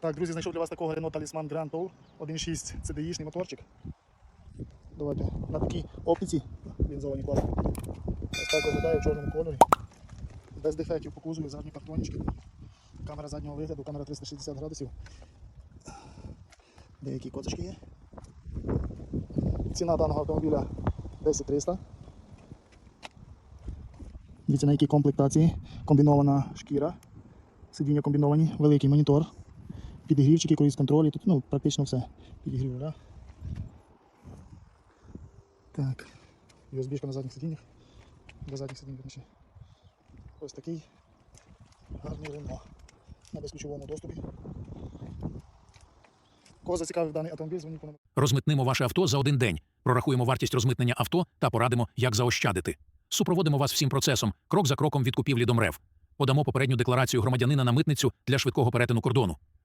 Так, друзі, знайшов для вас такого Renault Talisman Grand Tour 1.6 CDI-шний моторчик. Давайте на такій оптиці лінзовані класно. Ось так виглядає в чорному кольорі. Без дефектів по кузові, задні картончики. Камера заднього вигляду, камера 360 градусів. Деякі козочки є. Ціна даного автомобіля 10300. Дивіться, на якій комплектації. Комбінована шкіра. Сидіння комбіновані, великий монітор, підігрівчики, круїз контролі. Тут ну, практично все. Підігрів, да? Так. USB на задніх сидіннях. Для задніх сидінь верніше. Ось такий гарний Рено на безключовому доступі. Кого зацікавив даний автомобіль, дзвоніть по номеру. Розмитнимо ваше авто за один день. Прорахуємо вартість розмитнення авто та порадимо, як заощадити. Супроводимо вас всім процесом, крок за кроком від купівлі до МРЕВ. Подамо попередню декларацію громадянина на митницю для швидкого перетину кордону.